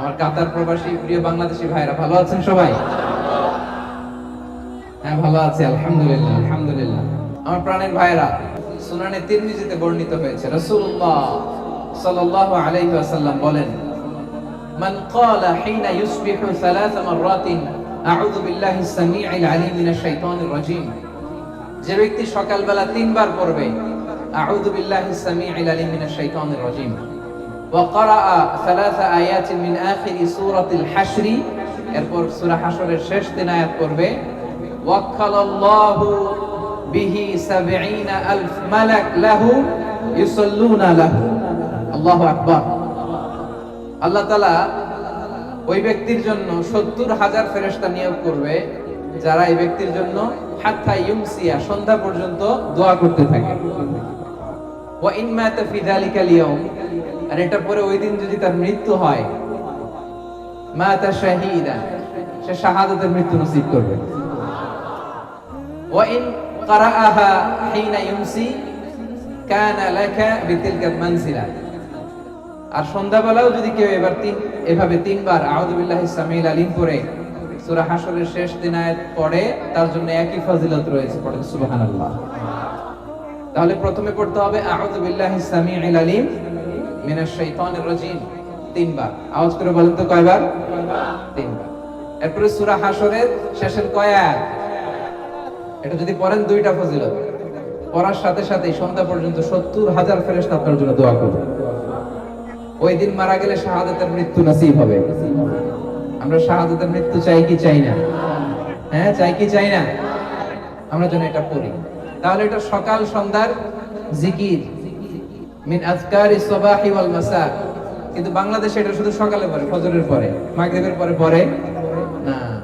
আমার কাতার প্রবাসী, প্রিয় বাংলাদেশি ভাইরা ভালো আছেন সবাই? হ্যাঁ ভালো আছে, আলহামদুলিল্লাহ আলহামদুলিল্লাহ। আমার প্রাণের ভাইরা সুনানে তিরমিজিতে বর্ণিত হয়েছে, রাসূলুল্লাহ সাল্লাল্লাহু আলাইহি ওয়াসাল্লাম বলেন, মান ক্বালা হিনা ইউসবিহু সালাস মাররাতিন, আউযু বিল্লাহি সামিউল আলিম মিনাশ শাইতানির রাজিম। যে ব্যক্তি সকালবেলা তিনবার পড়বে, আউযু বিল্লাহি সামিউল আলিম মিনাশ শাইতানির রাজিম। وقرأ ثلاث آيات من آخر سورة الحشر এরপর সূরা হাশরের শেষ তিন আয়াত পড়বে وكل الله به سبعين ألف ملك له يصلون له الله أكبر আল্লাহ তাআলা ওই ব্যক্তির জন্য সত্তর হাজার ফেরেশতা নিয়োগ করবে যারা এই ব্যক্তির জন্য হাত্তা ইউমসিয়া সন্ধ্যা পর্যন্ত দোয়া করতে থাকে ওয়া ইন মাতা ফি যালিকা লিয়াউম আর এটা পরে ওই দিন যদি তার মৃত্যু হয় মাতা শাহীদা সে শাহাদাতের মৃত্যু নসিব করবে ওয়া ইন قرأها حين يمسي كان لك بتلك المنزلة আর সন্ধ্যাবেলাও যদি কেউ এবার তিন এভাবে তিনবার আউযু বিল্লাহি সামিল আলিম পড়ে সূরা হাশরের শেষ দিন আয়াত পড়ে তার জন্য একই ফজিলত রয়েছে পড়েন সুবহানাল্লাহ তাহলে প্রথমে পড়তে হবে আউযু বিল্লাহি সামিল আলিম পড়ার সাথে সাথে সন্ধ্যা পর্যন্ত সত্তর হাজার আপনার জন্য দোয়া ওই দিন মারা গেলে শাহাদাতের মৃত্যু নসিব হবে। আমরা শাহাদাতের মৃত্যু চাই কি চাই না? হ্যাঁ চাই কি চাই না? আমরা যেন এটা পড়ি তাহলে এটা সকাল সন্ধ্যার জিকির। মিন আজকারি সবাহি ওয়াল মাসা কিন্তু বাংলাদেশে এটা শুধু সকালে পড়ে, ফজরের পরে। মাগরিবের পরে পড়ে? না।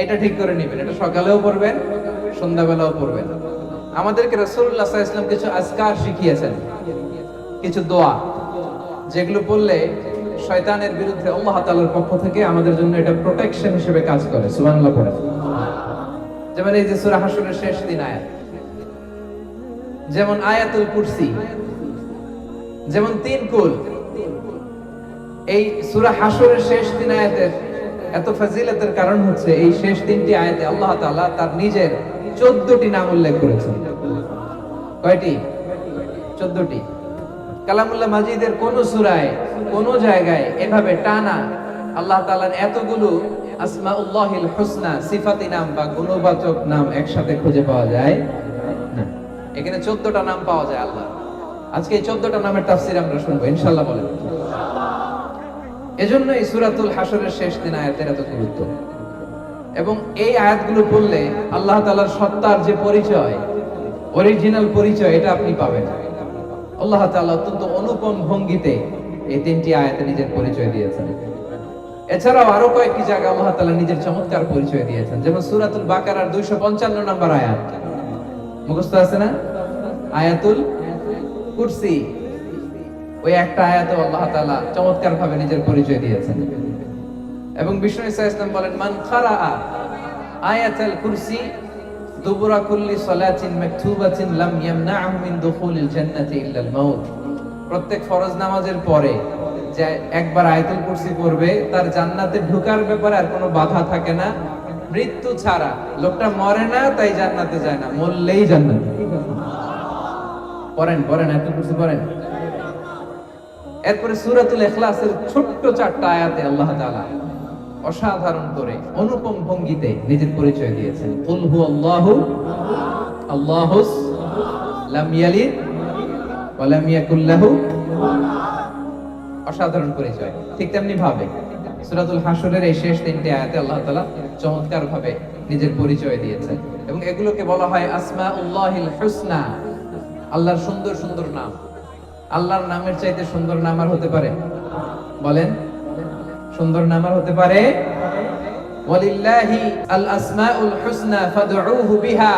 এটা ঠিক করে নেবেন। এটা সকালেও পড়বেন, সন্ধ্যাবেলাও পড়বেন। আমাদেরকে রাসূলুল্লাহ সাল্লাল্লাহু আলাইহি কিছু আজকার শিখিয়েছেন। কিছু দোয়া। যেগুলো পড়লে শয়তানের বিরুদ্ধে আল্লাহ তাআলার পক্ষ থেকে আমাদের জন্য এটা প্রোটেকশন হিসেবে কাজ করে। সুবহানাল্লাহ পড়ে। যেমন এই যে সূরা হাশরের শেষ দিন আয়াত। যেমন আয়াতুল কুরসি। যেমন তিন কুল। এই সূরা হাশরের শেষ তিন আয়াতের এত ফাজিলতের কারণ হচ্ছে এই শেষ তিনটি আয়াতে আল্লাহ তাআলা তার নিজের 14টি নাম উল্লেখ করেছেন। কয়টি? 14টি কালামুল্লাহ মাজিদের কোন সূরায়, কোন জায়গায় এভাবে টানা আল্লাহ তাআলার এতগুলো আসমাউল্লাহিল হুসনা সিফাতি নাম বা গুণবাচক নাম একসাথে খুঁজে পাওয়া যায় না। এখানে 14টা নাম পাওয়া যায় আল্লাহ আজকে এই 14টা নামের তাফসীর আমরা শুনব, ইনশাআল্লাহ বলেন। এজন্য এই সূরাতুল হাশরের শেষ দিন আয়াতের এত গুরুত্ব। এবং এই আয়াতগুলো পড়লে আল্লাহ তাআলার সত্তার যে পরিচয় অরিজিনাল পরিচয়, এটা আপনি পাবেন। আল্লাহ তাআলা অত্যন্ত অনুপম ভঙ্গিতে এই তিনটি আয়াতে নিজের পরিচয় দিয়েছেন। এছাড়াও আরও কয়েকটি জায়গায় আল্লাহ তাআলা নিজের চমৎকার পরিচয় দিয়েছেন। যেমন সূরাতুল বাকারার 255 নম্বর আয়াত। মুখস্থ আছে না? আয়াতুল কুরসি, ওই একটা আয়াতে আল্লাহ তাআলা চমৎকার ভাবে নিজের পরিচয় দিয়েছেন। এবং বিষ্ণু ইসা ইসলাম বলেন, মান খারা আয়াতুল কুরসি দুবুরা কুল্লি সালাতিন মাকতুবাতিন লাম ইয়ামনাহু মিন দুখুলিল জান্নাতি মাউত। প্রত্যেক ফরজ নামাজের পরে যে একবার আয়াতুল কুরসি পড়বে, তার জান্নাতে ঢোকার ব্যাপারে আর কোনো বাধা থাকে না। মৃত্যু ছাড়া, লোকটা মরে না, তাই জান্নাতে যায় না, মরলেই জান্নাতে। পড়েন পড়েন আয়াতুল কুরসি পড়েন। এরপরে সূরাতুল ইখলাসের ছোট্ট চারটা আয়াতে আল্লাহ তাআলা অসাধারণ করে অনুপম ভঙ্গিতে নিজের পরিচয় দিয়েছেন। কুল হু আল্লাহু আল্লাহুস লাম ইয়ালিদ ওয়া লাম অসাধারণ পরিচয়। ঠিক তেমনি ভাবে সুরাতুল হাশরের এই শেষ তিনটি আয়াতে আল্লাহ তাআলা চমৎকার ভাবে নিজের পরিচয় দিয়েছেন। এবং এগুলোকে বলা হয় আসমাউল্লাহিল হুসনা। আল্লাহর সুন্দর সুন্দর নাম। আল্লাহর নামের চাইতে সুন্দর নাম আর হতে পারে? বলেন। সুন্দর নাম আর হতে পারে? ওয়ালিল্লাহি আল আসমাউল হুসনা ফাদউহু বিহা।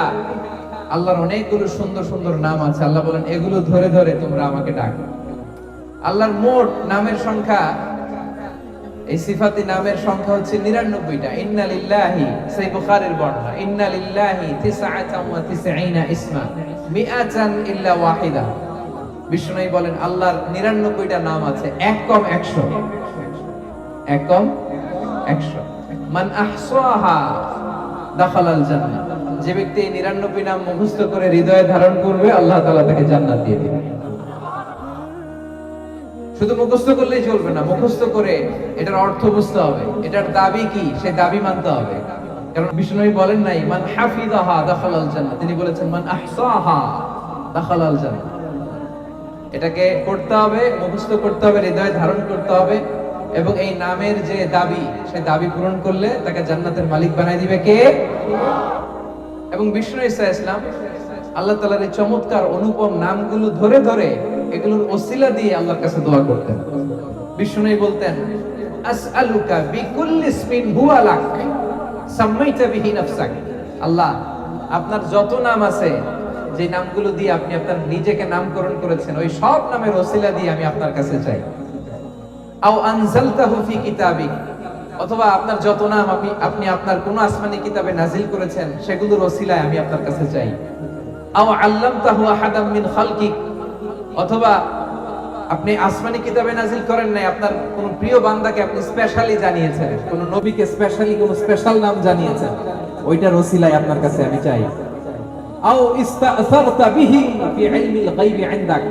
আল্লাহর অনেকগুলো সুন্দর সুন্দর নাম আছে। আল্লাহ বলেন, এগুলো ধরে ধরে তোমরা আমাকে ডাকো। আল্লাহর মোট নামের সংখ্যা এই সিফাতি নামের সংখ্যা হচ্ছে নিরানব্বইটা। ইন্না লিল্লাহি সেই বুখারের বর্ণনা। ইন্না লিল্লাহি তিসআতান ওয়া ইসমা মিআতান ইল্লা ওয়াহিদা। বিষ্ণু বলেন, আল্লাহর নিরানব্বইটা নাম আছে, এক কম একশো। এক কম একশো। মান জান্নাহ। যে ব্যক্তি এই নিরানব্বই নাম মুখস্থ করে হৃদয়ে ধারণ করবে, আল্লাহ তাআলা তাকে জান্নাত দিয়ে দিবে। শুধু মুখস্থ করলেই চলবে না, মুখস্থ করে এটার অর্থ বুঝতে হবে, এটার দাবি কি সে দাবি মানতে হবে। কারণ বিষ্ণু বলেন নাই, মান হাফিজাহা দাখালাল জান্নাহ তিনি বলেছেন, মান আহসাহা দাখালাল জান্নাহ এটাকে করতে হবে, মুখস্থ করতে হবে, হৃদয়ে ধারণ করতে হবে, এবং এই নামের যে দাবি সে দাবি পূরণ করলে তাকে জান্নাতের মালিক বানাই দিবে কে? এবং বিষ্ণু ইসা ইসলাম, আল্লাহ তালার এই চমৎকার অনুপম নামগুলো ধরে ধরে এগুলোর ওসিলা দিয়ে আল্লাহর কাছে দোয়া করতেন। বিষ্ণু বলতেন, আসআলুকা বিকুল্লি ইসমিন হুয়া লাক, সাম্মাইতা বিহি নাফসাক। আল্লাহ, আপনার যত নাম আছে, যে নামগুলো দিয়ে আপনি আপনার নিজেকে নামকরণ করেছেন, ওই সব নামের ওসিলা দিয়ে আমি আপনার কাছে চাই। আও আনজালতাহু ফি কিতাবিক, অথবা আপনার যত নাম আপনি আপনি আপনার কোন আসমানি কিতাবে নাজিল করেছেন, সেগুলোর ওসিলায় আমি আপনার কাছে চাই। আও আল্লামতাহু আহাদাম মিন খালকিক অথবা আপনি আসমানি কিতাবে নাজিল করেন নাই, আপনার কোন প্রিয় বান্দাকে আপনি স্পেশালি জানিয়েছেন, কোন নবীকে স্পেশালি কোন স্পেশাল নাম জানিয়েছেন, ওইটার ওসিলায় আপনার কাছে আমি চাই। আও ইস্তাসারতা বিহি ফি ইলমিল গায়বি ইনদাক,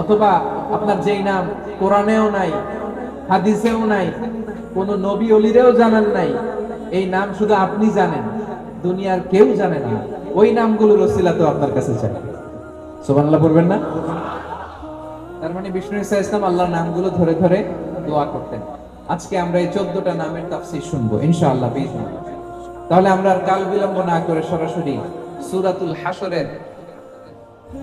অথবা আপনার যেই নাম কোরআনেও নাই, হাদিসেও নাই, কোন নবী অলিরেও জানান নাই, এই নাম শুধু আপনি জানেন, দুনিয়ার কেউ জানে না, ওই নামগুলোর ওসিলা তো আপনার কাছে চাই। সুবহানাল্লাহ পড়বেন না? তার মানে বিষ্ণু ইসা ইসলাম আল্লাহর নামগুলো ধরে ধরে দোয়া করতেন। আজকে আমরা এই চোদ্দটা নামের তাফসীর শুনব, ইনশাআল্লাহ বিইজনিল্লাহ তাহলে আমরা আর কাল বিলম্ব না করে সরাসরি সূরাতুল হাসরের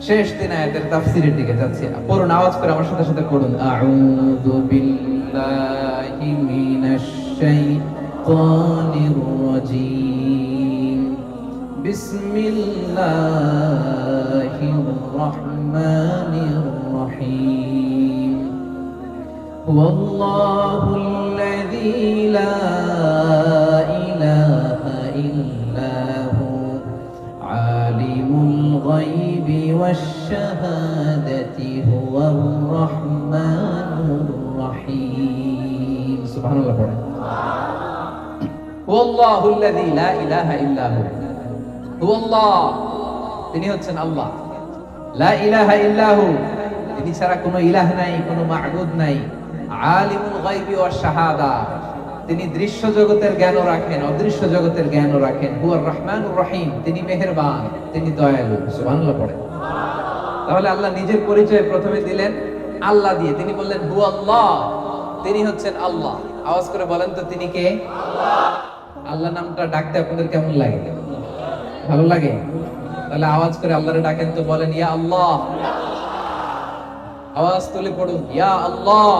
শেষ দিন আয়াতের তাফসীরের দিকে যাচ্ছি। পড়ুন, আওয়াজ করে আমার সাথে সাথে পড়ুন। আউযু বিল্লাহি মিনাশ শাইতানির রাজীম। বিসমিল্লাহির রহমানির রহিম هو الله الذي لا إله إلا هو عالم الغيب والشهادة هو الرحمن الرحيم سبحان الله পড়েন هو الله الذي لا إله إلا هو هو الله তিনি হচ্ছেন আল্লাহ লা ইলাহা ইল্লাহু তিনি ছাড়া কোনো ইলাহ নাই, কোনো মাহবুদ নাই। আলিমুল গায়বি ওয়াশ শাহাদা। তিনি দৃশ্য জগতের জ্ঞানও রাখেন, অদৃশ্য জগতের জ্ঞানও রাখেন। হুয়ার রহমানুর রহিম, তিনি মেহেরবান, তিনি দয়ালু। সুবহানাল্লাহ পড়ে। তাহলে আল্লাহ নিজের পরিচয় প্রথমে দিলেন, আল্লাহ দিয়ে। তিনি বললেন হু আল্লাহ। তিনি হচ্ছেন আল্লাহ। আওয়াজ করে বলেন তো, তিনি কে? আল্লাহ নামটা ডাকতে আপনাদের কেমন লাগে? ভালো লাগে? তাহলে আওয়াজ করে আল্লাহরে ডাকেন তো, বলেন, ইয়া আল্লাহ। আওয়াজ তুলে পড়ুন, ইয়া আল্লাহ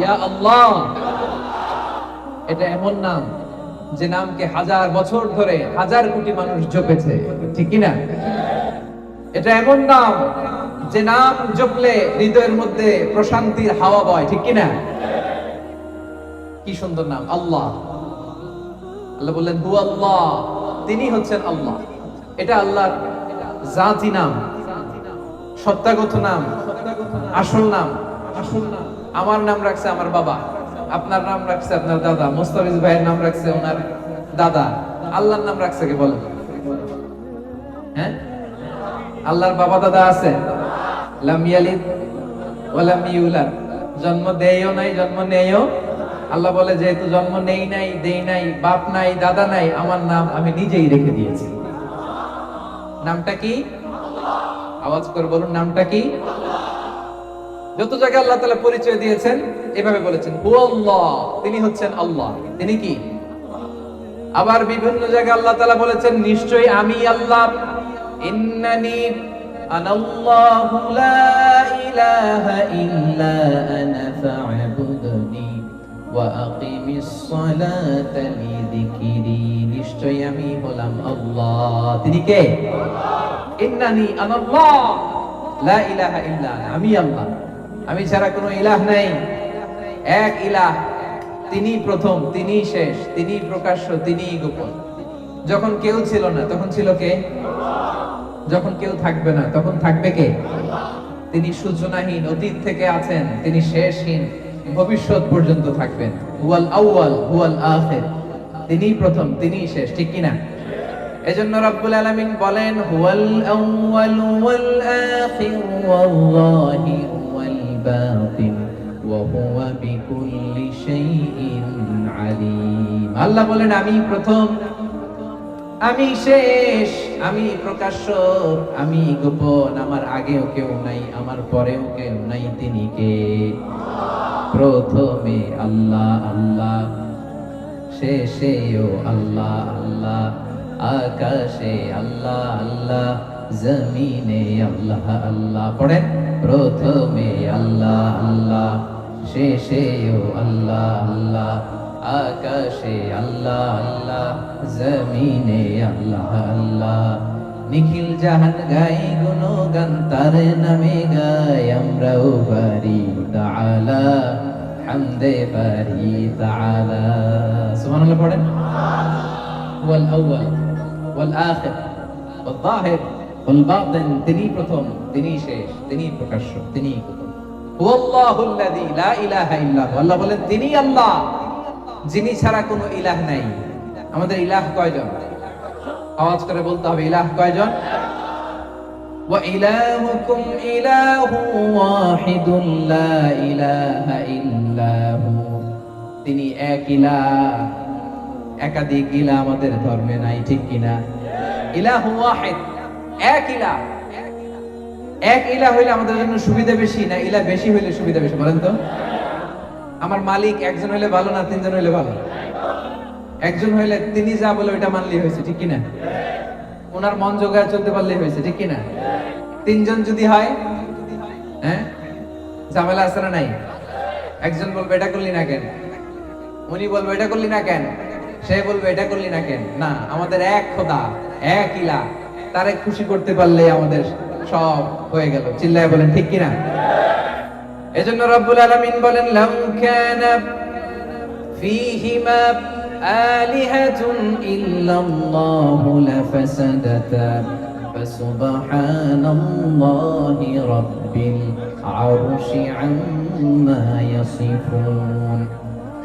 ইয়া আল্লাহ। এটা এমন নাম যে নামকে হাজার বছর ধরে হাজার কোটি মানুষ জপেছে, ঠিক না? এটা এমন নাম যে নাম জপলে হৃদয়ের মধ্যে প্রশান্তির হাওয়া বয়, ঠিক কি না? কি সুন্দর নাম, আল্লাহ। আল্লাহ বললেন হু আল্লাহ তিনি হচ্ছেন আল্লাহ। এটা আল্লাহর জাতি নাম। সত্যাগত নাম, আসল নাম। আসল নাম আমার নাম রাখছে আমার বাবা, আপনার নাম রাখছে আপনার দাদা, মোস্তাফিজ ভাইয়ের নাম রাখছে ওনার দাদা। আল্লাহর নাম রাখছে কে বলেন? হ্যাঁ? আল্লাহর বাবা দাদা আছে? লাম ইয়ালিদ ইউলাদ। জন্ম দেয়ও নাই, জন্ম নেয়ও। আল্লাহ বলে, যেহেতু জন্ম নেই নাই, দেই নাই, বাপ নাই, দাদা নাই, আমার নাম আমি নিজেই রেখে দিয়েছি। নামটা কি? আওয়াজ করে বলুন, নামটা কি? যত জায়গায় আল্লাহ তাআলা পরিচয় দিয়েছেন, এভাবে বলেছেন হু আল্লাহ তিনি হচ্ছেন আল্লাহ। তিনি কি? আবার বিভিন্ন জায়গায় আল্লাহ তাআলা বলেছেন, নিশ্চয়ই আমি আল্লাহ। ইন্নানি ইল্লা আমি হলাম আল্লাহ। তিনি কে? ইন্নানি আনাল্লাহ। লা ইলাহা ইল্লা আমি আল্লাহ। আমি ছাড়া কোনো ইলাহ নাই। এক ইলাহ। তিনি প্রথম তিনি শেষ তিনি প্রকাশ্য তিনি গোপন। যখন কেউ ছিল না, তখন ছিল কে? যখন কেউ থাকবে না, তখন থাকবে কে? তিনি সূচনাহীন, অতীত থেকে আছেন, তিনি শেষহীন, ভবিষ্যৎ পর্যন্ত থাকবেন। হুয়াল আউয়াল, হুয়াল আখির। তিনিই প্রথম, তিনিই শেষ, ঠিক কিনা? এজন্য রব্বুল আলামিন বলেন, হুয়াল আউয়াল ওয়াল আখির ওয়াল যাহির ওয়াল বাতিন ওয়া হুয়া বিকুল্লি শাইইন আলিম। আল্লাহ বলেন, আমি প্রথম, আমি শেষ, আমি প্রকাশ্য, আমি গোপন। আমার আগেও কেউ নাই, আমার পরেও কেউ নাই তিনি কে? প্রথমে আল্লাহ আল্লাহ, শেষেও আল্লাহ আল্লাহ। আকাশে আল্লাহ আল্লাহ জমিনে আল্লাহ আল্লাহ। পড়েন? প্রথমে আল্লাহ আল্লাহ শেষেও আল্লাহ আল্লাহ। আকাশে আল্লাহ আল্লাহ জমিনে আল্লাহ আল্লাহ। নিখিল জাহান গাই গুণগান তার নামে গাই আমরাও পারি তাআলা হামদে পারি তাআলা। সুবহানাল্লাহ পড়েন? ওয়াল আউয়াল। ওয়াল আখির, ওয়াল যাহির, ওয়াল বাতিন, তিনি প্রথম, তিনি শেষ, তিনি প্রকাশ্য, তিনি প্রথম। হুয়াল্লাহুল্লাযী লা ইলাহা ইল্লাহু আল্লাহ বলেন, তিনি আল্লাহ, যিনি ছাড়া কোনো ইলাহ নাই। আমাদের ইলাহ কয়জন? আওয়াজ করে বলতে হবে, ইলাহ কয়জন? ওয়া ইলাহুকুম ইলাহু ওয়াহিদুন লা ইলাহা ইল্লাহু তিনি এক ইলাহ। একাধিক ইলাহ আমাদের ধর্মে নাই, ঠিক কিনা? ইলাহু ওয়াহিদ, এক ইলা। এক ইলা হইলে আমাদের জন্য সুবিধা বেশি না ইলা বেশি হইলে সুবিধা বেশি, বলেন তো? আমার মালিক একজন হইলে ভালো না তিনজন হইলে ভালো? একজন হইলে তিনি যা বলে ওইটা মানলেই হয়েছে, ঠিক কিনা? ওনার মন জোগায় চলতে পারলেই হয়েছে, ঠিক কিনা? তিনজন যদি হয় হ্যাঁ? ঝামেলা আছে না নাই? একজন বলবে, এটা করলি না কেন? উনি বলবে, এটা করলি না কেন? সে বলবে, এটা করলি না কেন? না, আমাদের এক খোদা, এক ইলা। তারে খুশি করতে পারলে আমাদের সব হয়ে গেল। চিল্লায় বলেন, ঠিক কিনা? এজন্য রব্বুল আলামিন বলেন, লাম কানা ফীহিমা আরশি আম্মা ইয়াসিফুন।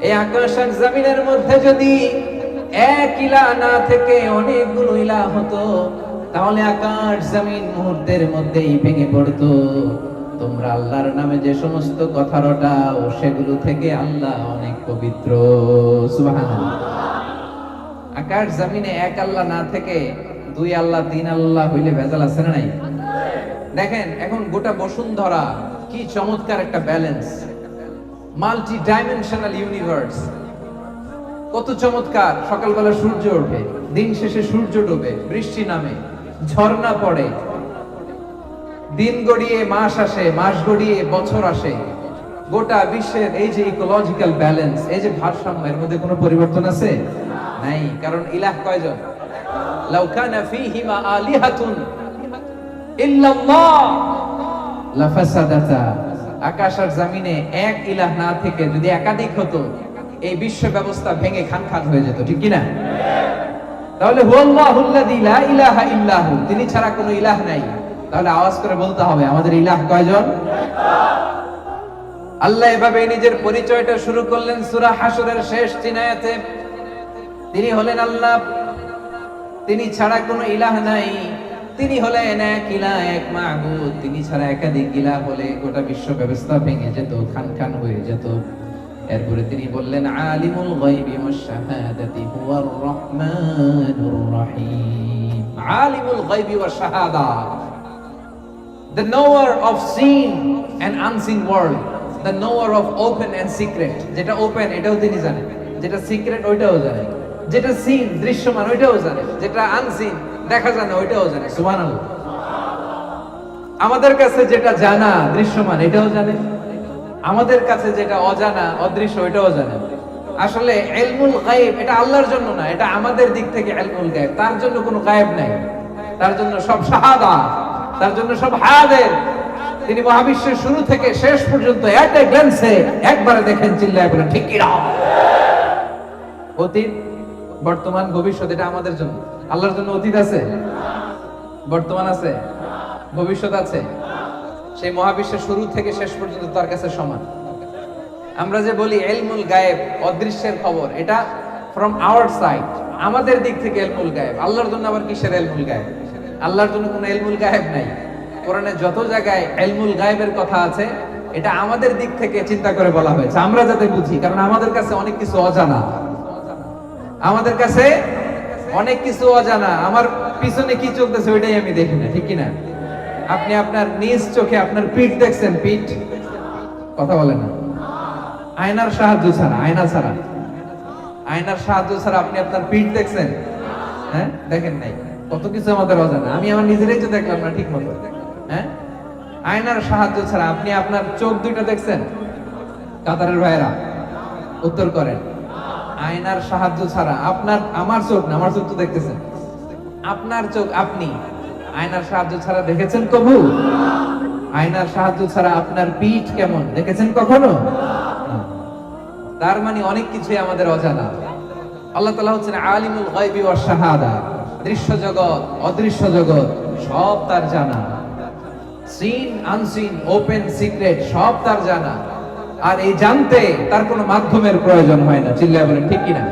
এই আকাশ জমিনের মধ্যে যদি এক ইলা না থেকে অনেকগুলো ইলা হতো, তাহলে আকাশ জমিন মুহূর্তের মধ্যেই ভেঙে পড়তো। তোমরা আল্লাহর নামে যে সমস্ত কথা রটাও, সেগুলো থেকে আল্লাহ অনেক পবিত্র। আকাশ জমিনে এক আল্লাহ না থেকে দুই আল্লাহ, তিন আল্লাহ হইলে ভেজাল আছে না নাই? দেখেন, এখন গোটা বসুন্ধরা কি চমৎকার একটা ব্যালেন্স। মাল্টি ডাইমেনশনাল ইউনিভার্স কত চমৎকার, সকালবেলা সূর্য ওঠে, দিন শেষে সূর্য ডোবে, বৃষ্টি নামে, ঝর্ণা পড়ে। দিন গড়িয়ে মাস আসে, মাস গড়িয়ে বছর আসে। গোটা বিশ্বের এই যে ইকোলজিক্যাল ব্যালেন্স এই যে ভারসাম্য, এর মধ্যে কোনো পরিবর্তন আছে? নাই, কারণ ইলাহ কয়জন? লাউ কানা ফীহিমা আলিহাতুন ইল্লাল্লাহ। লাফাসাদাতা। আকাশ আর জমিনে এক ইলাহ না থেকে যদি একাধিক হতো, এই বিশ্ব ব্যবস্থা ভেঙে খান খান হয়ে যেত, ঠিক কি না তাহলে লা ইলাহা ইল্লাহু, তিনি ছাড়া কোনো ইলাহ নাই। তাহলে আওয়াজ করে বলতে হবে, আমাদের ইলাহ কয়জন? আল্লাহ এভাবে নিজের পরিচয়টা শুরু করলেন সূরা হাসরের শেষ তিন আয়াতে তিনি হলেন আল্লাহ। তিনি ছাড়া কোনো ইলাহ নাই। তিনি হলেন এক ইলাহ এক মাহবুদ। তিনি ছাড়া একাধিক গিলা হলে গোটা বিশ্ব ব্যবস্থা ভেঙে যেত, খান খান হয়ে যেত। এরপরে তিনি বললেন, আলিমুল গায়বি ওয়াশ শাহাদাতি হুয়ার রহমানুর রহিম। আলিমুল গায়বি ওয়াশ শাহাদা। The knower of seen and unseen world. The knower of open and secret. যেটা ওপেন এটাও তিনি জানেন। যেটা সিক্রেট ওইটাও জানেন। যেটা সিন দৃশ্যমান, ওইটাও জানেন। যেটা আনসিন দেখা যায় না ওইটাও জানে। সুবহানাল্লাহ। আমাদের কাছে যেটা জানা দৃশ্যমান এটাও জানে। আমাদের কাছে যেটা অজানা অদৃশ্য ওইটাও জানে। আসলে এলমুল গায়েব এটা আল্লাহর জন্য না এটা আমাদের দিক থেকে এলমুল গায়েব। তার জন্য কোনো গায়েব নাই। তার জন্য সব শাহাদা তার জন্য সব হায়াদের। তিনি মহাবিশ্বের শুরু থেকে শেষ পর্যন্ত এট এ গ্ল্যান্সে একবারে দেখেন চিল্লায় বলেন ঠিক কি না? অতীত বর্তমান ভবিষ্যৎ এটা আমাদের জন্য। আল্লাহর জন্য অতীত আছে? বর্তমান আছে? ভবিষ্যৎ আছে? সেই মহাবিশ্বের শুরু থেকে শেষ পর্যন্ত তার কাছে সমান। আমরা যে বলি এলমুল গায়েব, অদৃশ্যের খবর, এটা ফ্রম আওয়ার সাইড আমাদের দিক থেকে এলমুল গায়েব। আল্লাহর জন্য আবার কিসের এলমুল গায়েব? আল্লাহর জন্য কোনো এলমুল গায়েব নাই। কোরআনে যত জায়গায় এলমুল গায়েবের কথা আছে, এটা আমাদের দিক থেকে চিন্তা করে বলা হয়েছে। আমরা যাতে বুঝি, কারণ আমাদের কাছে অনেক কিছু অজানা। আমাদের কাছে অনেক কিছু অজানা। আমার পিছনে কি চলতেছে ওইটাই আমি দেখি না, ঠিক কিনা? আপনি আপনার নিজ চোখে আপনার পিঠ দেখছেন, পিঠ? কথা বলে না। আয়নার সাহায্য ছাড়া, আয়না ছাড়া। আয়নার সাহায্য ছাড়া আপনি আপনার পিঠ দেখছেন? হ্যাঁ? দেখেন নাই। কত কিছু আমাদের অজানা। আমি আমার নিজেরাই তো দেখলাম না ঠিক মতো হ্যাঁ? আয়নার সাহায্য ছাড়া আপনি আপনার চোখ দুইটা দেখছেন? কাতারের ভাইরা উত্তর করেন। আয়নার সাহায্য ছাড়া আপনার, আমার চোখ আমার চোখ তো দেখতেছেন। আপনার চোখ আপনি। আয়নার সাহায্য ছাড়া দেখেছেন কবু? আয়নার সাহায্য ছাড়া আপনার পিঠ কেমন? দেখেছেন কখনো? তার মানে অনেক কিছুই আমাদের অজানা। আল্লাহ তাআলা হচ্ছেন আলিমুল গায়বি ওয়াস শাহাদা। দৃশ্য জগৎ, অদৃশ্য জগৎ, সব তার জানা। সিন আনসিন ওপেন সিক্রেট সব তার জানা। আর এই জানতে তার কোনো মাধ্যমের প্রয়োজন হয় না। চিল্লায় বলেন, ঠিক কিনা?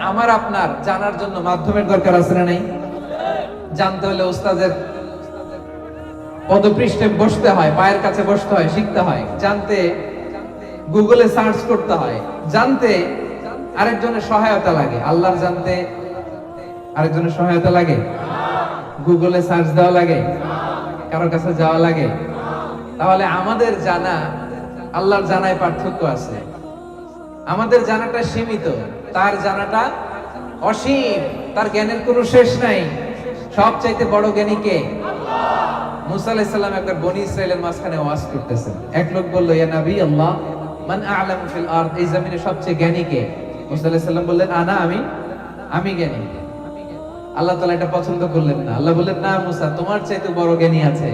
আমার, আপনার জানার জন্য মাধ্যমের দরকার আছে না নাই? জানতে হলে ওস্তাদের পদপৃষ্ঠে বসতে হয়, পায়ের কাছে বসতে হয়, শিখতে হয়। জানতে গুগলে সার্চ করতে হয়। জানতে আরেকজনের সহায়তা লাগে। আল্লাহর জানতে আরেকজনের সহায়তা লাগে? গুগলে সার্চ দেওয়া লাগে? কারোর কাছে যাওয়া লাগে? তাহলে আমাদের জানা আল্লাহর জানায় পার্থক্য আছে। আমাদের জানাটা সীমিত, তার জানাটা অসীম, তার জ্ঞানের কোনো শেষ নাই। সবচাইতে বড় জ্ঞানী কে? মুসা একবার বনি ইসরাইলের মাঝখানে ওয়াজ করতেছেন। এক লোক বলল, ইয়া নবী আল্লাহ, মান আ'লামু ফিল আরদ? এই জমিনে সবচেয়ে জ্ঞানী কে? মুসা আলাইহিস সালাম বললেন, আনা, আমি আমি জ্ঞানী। আল্লাহ তাআলা এটা পছন্দ করলেন না। আল্লাহ বললেন, না মুসা, তোমার চাইতে বড় জ্ঞানী আছে।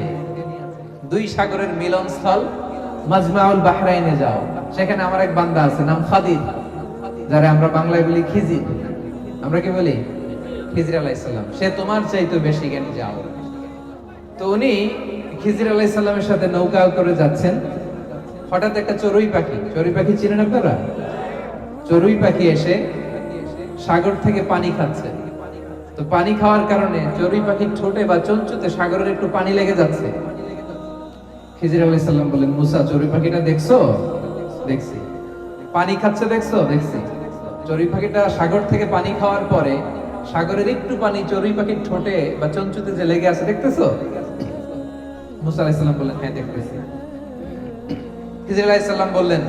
দুই সাগরের মিলনস্থল মাজমাউল বাহরাইনে যাও। সেখানে আমার এক বান্দা আছে, নাম খাদির, যারা আমরা বাংলায় বলি খিজির। আমরা কি বলি? খিজির আলাইহিস সালাম। সে তোমার চাইতে বেশি জ্ঞানী যাও। তো উনি খিজির আলাইহিস সালামের সাথে নৌকা করে যাচ্ছেন। হঠাৎ একটা চড়ুই পাখি চড়ুই পাখি চিনেন আপনারা? চড়ুই পাখি এসে সাগর থেকে পানি খাচ্ছে। তো পানি খাওয়ার কারণে চড়ুই পাখির ঠোঁটে বা চঞ্চুতে সাগরের একটু পানি লেগে যাচ্ছে। বলেন, মুসা চড়ুই পাখিটা দেখছ? দেখছি। পানি খাচ্ছে, দেখছ? দেখছি। চড়ুই পাখিটা সাগর থেকে পানি খাওয়ার পরে সাগরের একটু পানি চড়ুই পাখির ঠোঁটে বা চঞ্চুতে যে লেগে আছে, দেখতেছো? মুসা আলাইহিস সালাম বললেন হ্যাঁ দেখতেছি। সালাম বললেন,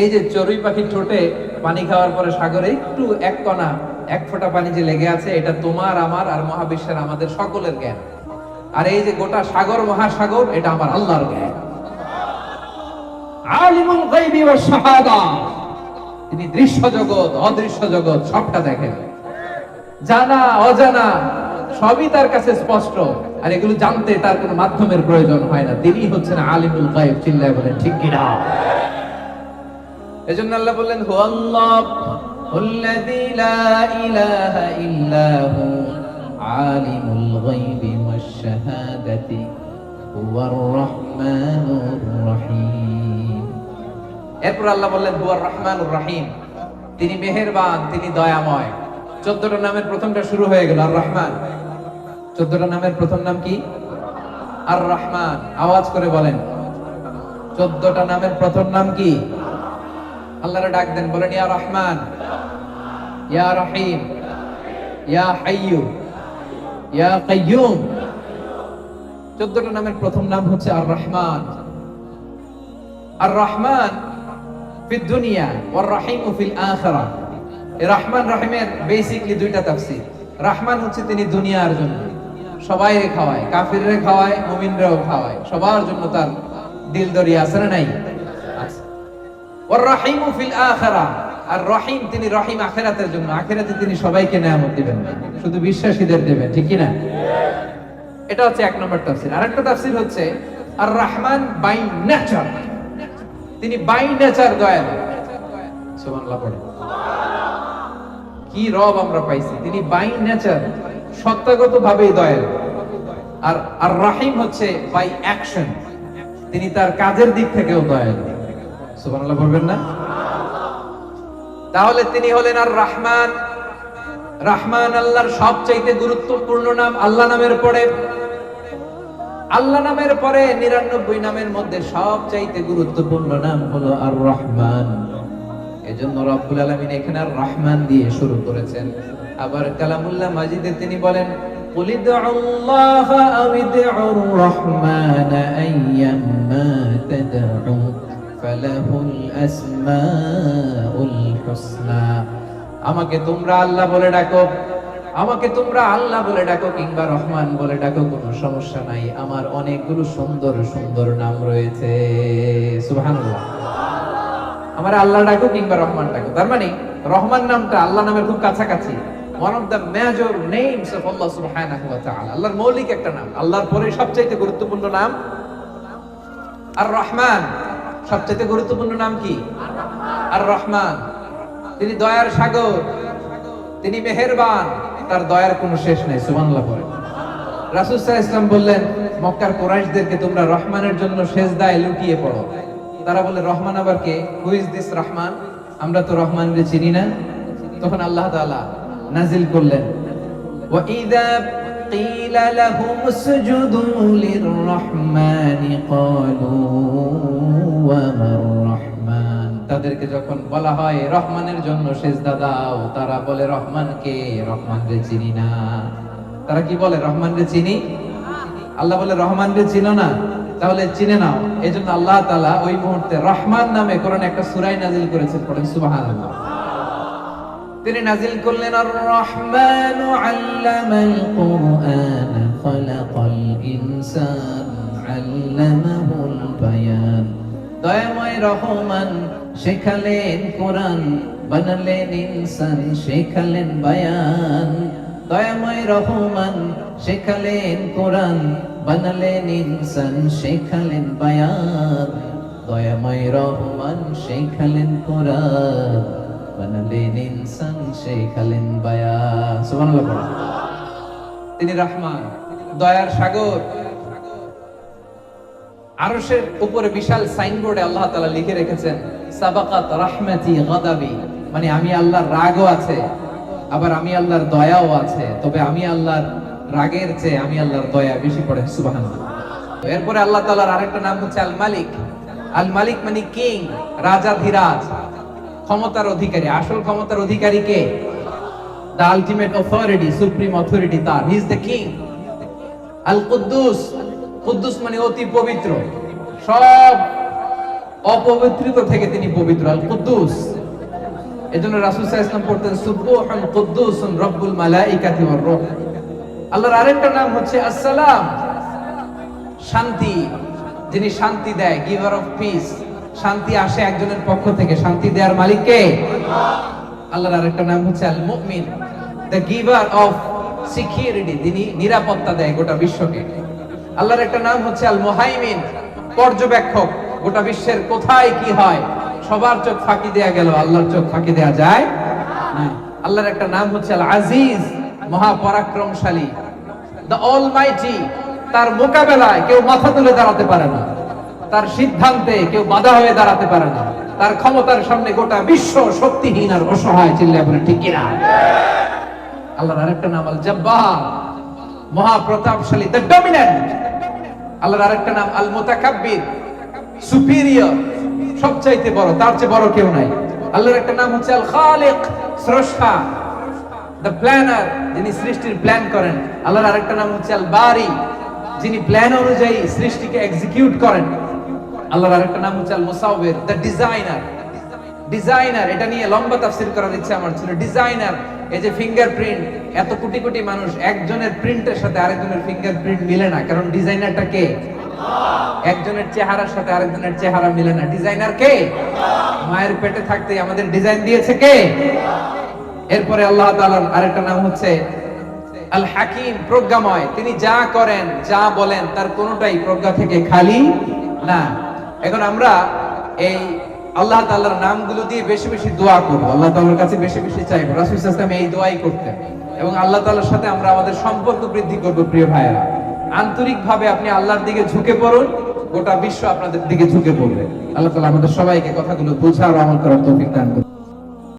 এই যে চড়ুই পাখির ঠোঁটে পানি খাওয়ার পরে সাগরে একটু এক কণা, এক ফোঁটা পানি যে লেগে আছে, এটা তোমার, আমার আর মহাবিশ্বের আমাদের সকলের জ্ঞান। আর এই যে গোটা সাগর মহাসাগর এটা আমার আল্লাহর জ্ঞান আলিমুল গায়বি ওয়াস শাহাদা তিনি দৃশ্য জগৎ অদৃশ্য জগৎ সবটা দেখেন জানা অজানা সবই তার কাছে স্পষ্ট আর এগুলো জানতে তার কোনো মাধ্যমের প্রয়োজন হয় না তিনি হচ্ছেন আলিমুল গায়ব চিল্লায় বলেন ঠিক কিনা এজন্য আল্লাহ বললেন হু আল্লাহ الذي لا إله إلا هو عالم الغيب والشهادة هو الرحمن الرحيم এরপর আল্লাহ বললেন হুয়ার রহমানুর রহিম তিনি মেহেরবান তিনি দয়াময় চোদ্দটা নামের প্রথমটা শুরু হয়ে গেল আর রহমান চোদ্দটা নামের প্রথম নাম কি আর রহমান আওয়াজ করে বলেন চোদ্দটা নামের প্রথম নাম কি আল্লাহরে ডাক দেন বলেন ইয়া রহমান ইয়া রহিম ইয়া হাইয়ু ইয়া কাইয়ুম চোদ্দটা নামের প্রথম নাম হচ্ছে আর রহমান আর রহমান তিনি খাওয়ায় সবার জন্য তার দিল আছে আর রহিম তিনি রহিম আখিরাতের জন্য। আখিরাতে তিনি সবাইকে নেয়ামত দিবেন শুধু বিশ্বাসীদের দেবেন, ঠিক না এটা হচ্ছে এক নম্বর তাফসীর। আরেকটা তাফসীর হচ্ছে আর রহমান বাই নেচার। তিনি বাই নেচার দয়ালু। সুবহানাল্লাহ কি রব আমরা পাইছি? তিনি বাই নেচার আর আর হচ্ছে বাই অ্যাকশন। তিনি তার কাজের দিক থেকেও দয়ালু। সুবহানাল্লাহ বলবেন না? তাহলে তিনি হলেন আর রহমান রহমান আল্লাহর সবচাইতে গুরুত্বপূর্ণ নাম আল্লাহ নামের পরে। আল্লাহ নামের পরে নিরানব্বই নামের মধ্যে সবচাইতে গুরুত্বপূর্ণ নাম হলো আর রহমান এজন্য রব্বুল আলামিন এখানে আর রহমান দিয়ে শুরু করেছেন আবার কালামুল্লাহ মাজিদে তিনি বলেন قل ادعوا الله أو ادعوا الرحمن أيما تدعوا فله الأسماء الحسنى আমাকে তোমরা আল্লাহ বলে ডাকো আমাকে তোমরা আল্লাহ বলে ডাকো কিংবা রহমান বলে ডাকো, কোনো সমস্যা নাই। আমার অনেকগুলো সুন্দর সুন্দর নাম রয়েছে। সুবহানাল্লাহ। আমার আল্লাহ ডাকো কিংবা রহমান ডাকো। তার মানে রহমান নামটা আল্লাহ নামের খুব কাছাকাছি। One of the major names of Allah সুবহানাহু ওয়া তাআলা। আল্লাহর মৌলিক একটা নাম। আল্লাহর পরে সবচেয়ে গুরুত্বপূর্ণ নাম? আর রহমান সবচেয়ে গুরুত্বপূর্ণ নাম কি? আর রহমান তিনি দয়ার সাগর। তিনি মেহেরবান। তার দয়ার কোনো শেষ নেই সুবহানাল্লাহ পরে রাসূল সাল্লাল্লাহু আলাইহি ইসলাম বললেন মক্কার কুরাইশদেরকে তোমরা রহমানের জন্য সেজদায় লুটিয়ে পড়ো তারা বলে রহমান আবার কে হু ইজ দিস রহমান আমরা তো রহমানকে চিনি না তখন আল্লাহ তাআলা নাজিল করলেন وَإِذَا قِيلَ لَهُمُ اسْجُدُوا لِلرَّحْمَنِ قَالُوا وَمَا الرَّحْمَنُ তাদেরকে যখন বলা হয়, রহমানের জন্য সেজদা দাও তারা বলে রহমানকে রহমানকে চিনি না। তারা কি বলে রহমানকে চিনি? আল্লাহ বলে রহমানকে চিনো না। তাহলে চিনে নাও। এই জন্য আল্লাহ তালা ওই মুহূর্তে রহমান নামে কোরআনে একটা সূরা নাজিল করেছেন, পড়েন সুবহানাল্লাহ। তিনি নাজিল করলেন আর রহমান আল্লামাল কুরআন খলাকাল ইনসান আল্লামাহুল বায়ান। দয়াময় রহমান শেখালেন কোরআন, বানালেন ইনসান, শেখালেন বায়ান। দয়াময় রহমান, শেখালেন কোরআন, বানালেন ইনসান, শেখালেন বায়ান। দয়াময় রহমান, শেখালেন কোরআন, বানালেন ইনসান, শেখালেন বায়ান। সুবহানাল্লাহ তিনি রহমান, দয়ার সাগর। আরশের উপরে বিশাল সাইনবোর্ডে আল্লাহ তাআলা লিখে রেখেছেন, সাবাকাত রাহমাতি গাদাবি। মানে আমি আল্লাহর রাগও আছে, আবার আমি আল্লাহর দয়াও আছে, তবে আমি আল্লাহর রাগের চেয়ে আমি আল্লাহর দয়া বেশি পড়ে, সুবহানাল্লাহ। এরপরে আল্লাহ তাআলার আরেকটা নাম হচ্ছে আল মালিক আল মালিক মানে কিং রাজা ধীরাজ, ক্ষমতার অধিকারী। আসল ক্ষমতার অধিকারী কে? The ultimate authority supreme authority তার। হি ইজ দ্য কিং আল কুদ্দুস কুদ্দুস মানে অতি পবিত্র। সব অপবিত্রিত থেকে তিনি পবিত্র। আল কুদ্দুস। এজন্য রাসূল সাল্লাল্লাহু পড়তেন, সুবহান কুদ্দুসুন রব্বুল মালাইকাতি ওয়ার রূহ। আল্লাহর আরেকটা নাম হচ্ছে আসসালাম। শান্তি। যিনি শান্তি দেয়, গিভার অফ পিস। শান্তি আসে একজনের পক্ষ থেকে। শান্তি দেওয়ার মালিক কে? আল্লাহর আরেকটা নাম হচ্ছে আল মুমিন দ্য গিভার অফ সিকিউরিটি যিনি নিরাপত্তা দেয় গোটা বিশ্বকে। আল্লাহর একটা নাম হচ্ছে আল মুহাইমিন পর্যবেক্ষক। গোটা বিশ্বের কোথায় কি হয়, সবার চোখ ফাঁকি দেয়া গেল, আল্লাহর চোখ ফাঁকি দেয়া যায় আল্লাহর একটা নাম হচ্ছে আল আজিজ মহাপরাক্রমশালী। দ্য অলমাইটি তার মোকাবেলায় কেউ মাথা তুলে দাঁড়াতে পারে না। তার সিদ্ধান্তে কেউ বাধা হয়ে দাঁড়াতে পারে না। তার ক্ষমতার সামনে গোটা বিশ্ব শক্তিহীন আর অসহায় চিল্লায় বলে, ঠিক কিনা আল্লাহর আরেকটা নাম আল জব্বার মহাপ্রতাপশালী দ্য ডমিনেন্ট আল্লাহর আরেকটা নাম আল মুতাকাব্বির সুপিরিয়র সবচাইতে বড়, তার চেয়ে বড় কেউ নাই। আল্লাহর একটা নাম হচ্ছে আল খালিক স্রষ্টা দ্য প্ল্যানার যিনি সৃষ্টির প্ল্যান করেন। আল্লাহর আরেকটা নাম হচ্ছে আল বারি যিনি প্ল্যান অনুযায়ী সৃষ্টিকে এক্সিকিউট করেন। আল্লাহর আরেকটা নাম হচ্ছে আল দ্য ডিজাইনার ডিজাইনার এটা নিয়ে লম্বা তাফসির করার ইচ্ছা আমার ছিল। ডিজাইনার এই যে ফিঙ্গারপ্রিন্ট এত কোটি কোটি মানুষ একজনের প্রিন্টের সাথে আরেকজনের ফিঙ্গারপ্রিন্ট মিলে না। কারণ ডিজাইনারটা কে? একজনের চেহারার সাথে আরেকজনের চেহারা মিলে না। ডিজাইনার কে? মায়ের পেটে থাকতে আমাদের ডিজাইন দিয়েছে কে? এরপরে আল্লাহ তাআলার আরেকটা নাম হচ্ছে আল হাকিম প্রজ্ঞাময়। তিনি যা করেন, যা বলেন, তার কোনোটাই প্রজ্ঞা থেকে খালি না। এখন আমরা এই আল্লাহ তাআলার নামগুলো দিয়ে বেশি বেশি দোয়া করব। আল্লাহ তাআলার কাছে বেশি বেশি চাইব। রাসূল সাল্লাল্লাহু এই দোয়াই করতেন। এবং আল্লাহ তাআলার সাথে আমরা আমাদের সম্পর্ক বৃদ্ধি করব, প্রিয় ভাইয়েরা। আন্তরিকভাবে আপনি আল্লাহর দিকে ঝুঁকে পড়ুন, গোটা বিশ্ব আপনাদের দিকে ঝুঁকে পড়বে। আল্লাহ তালা আমাদের সবাইকে কথাগুলো বোঝার আমল করার তৌফিক দান করুন।